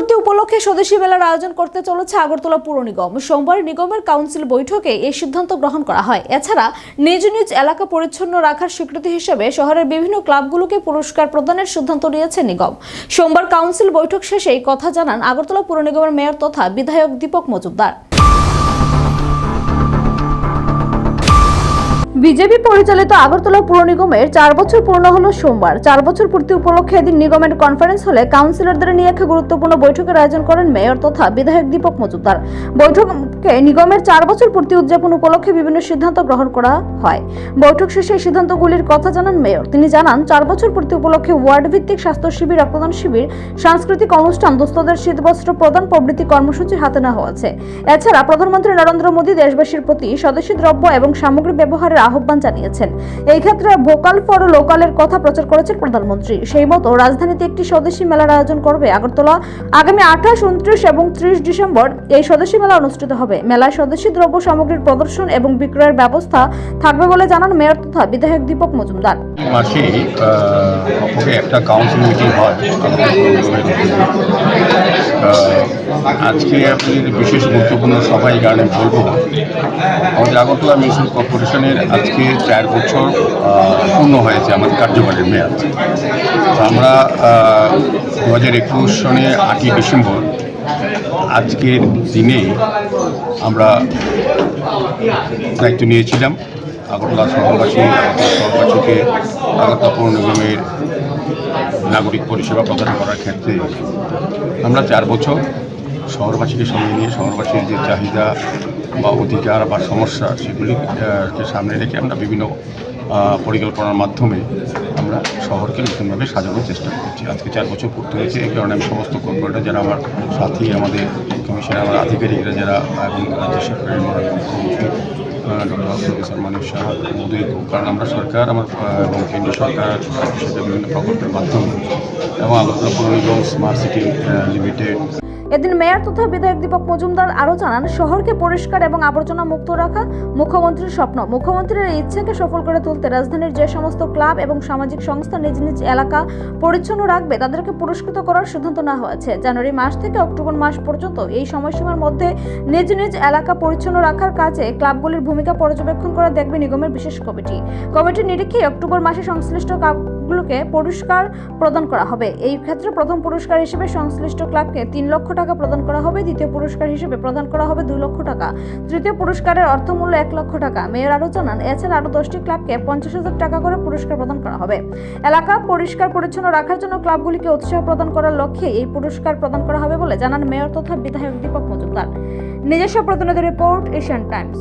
পূর্তি উপলক্ষে স্বদেশী মেলার আয়োজন করতে চলেছে আগরতলা পুর নিগম। সোমবার নিগমের কাউন্সিল বৈঠকে এই সিদ্ধান্ত গ্রহণ করা হয়। এছাড়া নিজ নিজ এলাকা পরিচ্ছন্ন রাখার স্বীকৃতি হিসেবে শহরের বিভিন্ন ক্লাবগুলোকে পুরস্কার প্রদানের সিদ্ধান্ত নিয়েছে নিগম। সোমবার কাউন্সিল বৈঠক শেষে কথা জানান আগরতলা পুর নিগমের মেয়র তথা বিধায়ক দীপক মজুমদার। বিজেপি পরিচালিত আগরতলা পুর নিগমের চার বছর পূর্ণ হলো সোমবার। চার বছর পূর্তি উপলক্ষে এদিন নিগমের কনফারেন্স হলে কাউন্সিলরদের নিয়ে এক গুরুত্বপূর্ণ বৈঠকের আয়োজন করেন মেয়র তথা বিধায়ক দীপক মজুমদার। বৈঠকে নিগমের চার বছর পূর্তি উদযাপন উপলক্ষে বিভিন্ন সিদ্ধান্ত গ্রহণ করা হয়। বৈঠক শেষে এই সিদ্ধান্তগুলির কথা জানান মেয়র তিনি জানান, চার বছর পূর্তি উপলক্ষে ওয়ার্ড ভিত্তিক স্বাস্থ্য শিবির, রক্তদান শিবির, সাংস্কৃতিক অনুষ্ঠান, দুস্থদের শীতবস্ত্র প্রদান, প্রভৃতি কর্মসূচি হাতে নেওয়া হয়েছে। এছাড়া প্রধানমন্ত্রী নরেন্দ্র মোদী দেশবাসীর প্রতি স্বদেশী দ্রব্য এবং সামগ্রী ব্যবহারের আহ্বান জানিয়েছেন। এই ক্ষেত্রে ভোকাল ফর লোকালের কথা প্রচার করেছেন প্রধানমন্ত্রী। সেই মতো রাজধানীতে একটি স্বদেশী মেলার আয়োজন করবে আগরতলা। আগামী আঠাশ, উনত্রিশ এবং ত্রিশ ডিসেম্বর এই স্বদেশী মেলা অনুষ্ঠিত হবে। মেলায় স্বদেশী দ্রব্য সামগ্রীর প্রদর্শন এবং বিক্রয়ের ব্যবস্থা থাকবে বলে জানান মেয়র তথা বিধায়ক দীপক মজুমদার। অপরে একটা কাউন্সিল মিটিং হয়। আজকে আপনাদের বিশেষ গুরুত্বপূর্ণ সভা এই কারণে বলব, আমাদের আগরতলা মিউনিসিপাল কর্পোরেশনের আজকে চার বছর পূর্ণ হয়েছে আমাদের কার্যকালের মেয়াদ। আমরা দু হাজার একুশ সনে আটই ডিসেম্বর, আজকের দিনে আমরা দায়িত্ব নিয়েছিলাম। আগরতলা শহরবাসী শহরবাসীকে আগরতলা পৌর নিগমের নাগরিক পরিষেবা প্রদান করার ক্ষেত্রে আমরা চার বছর শহরবাসীকে সঙ্গে নিয়ে শহরবাসীর যে চাহিদা বা অধিকার বা সমস্যা সেগুলিকে সামনে রেখে আমরা বিভিন্ন পরিকল্পনার মাধ্যমে আমরা শহরকে নতুনভাবে সাজানোর চেষ্টা করছি। আজকে চার বছর পূর্তি হয়েছে, এই কারণে আমি সমস্ত কর্পোরেটর যারা আমার সাথী, আমাদের কমিশনের, আমার আধিকারিকরা যারা, এবং রাজ্য সরকারের মাননীয় মুখ্যমন্ত্রী ডক্টর প্রফেসর মোদী কারণ আমরা সরকার, আমার এবং কেন্দ্রীয় সরকার বিভিন্ন প্রকল্পের মাধ্যমে এবং আলোচনা স্মার্ট সিটি লিমিটেড এদিন মেয়র তথা বিধায়ক দীপক মজুমদার আরও জানান, শহরকে পরিষ্কার এবং আবর্জনা মুক্ত রাখা মুখ্যমন্ত্রীর স্বপ্ন। মুখ্যমন্ত্রীর ইচ্ছাকে সফল করে তুলতে রাজধানীর যে সমস্ত ক্লাব এবং সামাজিক সংস্থা নিজ নিজ এলাকা পরিচ্ছন্ন রাখবে, তাদেরকে পুরস্কৃত করার সিদ্ধান্ত নেওয়া হয়েছে। জানুয়ারি মাস থেকে অক্টোবর মাস পর্যন্ত এই সময়সীমার মধ্যে নিজ নিজ এলাকা পরিচ্ছন্ন রাখার কাজে ক্লাবগুলির ভূমিকা পর্যবেক্ষণ করে দেখবে নিগমের বিশেষ কমিটি। কমিটির নিরীক্ষে অক্টোবর মাসে সংশ্লিষ্ট ক্লাবগুলোকে পুরস্কার প্রদান করা হবে। এই ক্ষেত্রে প্রথম পুরস্কার হিসেবে সংশ্লিষ্ট ক্লাবকে তিন লক্ষ টাকা প্রদান করা হবে, দ্বিতীয় পুরস্কার হিসেবে প্রদান করা হবে দুই লক্ষ টাকা। তৃতীয় পুরস্কারের অর্থমূল্য এক লক্ষ টাকা। মেয়র আরও জানান, এছাড়া আরও দশটি ক্লাবকে পঞ্চাশ হাজার টাকা করে পুরস্কার প্রদান করা হবে। এলাকা পরিষ্কার পরিচ্ছন্ন রাখার জন্য ক্লাবগুলিকে উৎসাহ প্রদান করার লক্ষ্যে এই পুরস্কার প্রদান করা হবে বলে জানান মেয়র তথা বিধায়ক দীপক মজুমদার। নিজস্ব প্রতিনিধি রিপোর্ট, এশিয়ান টাইমস।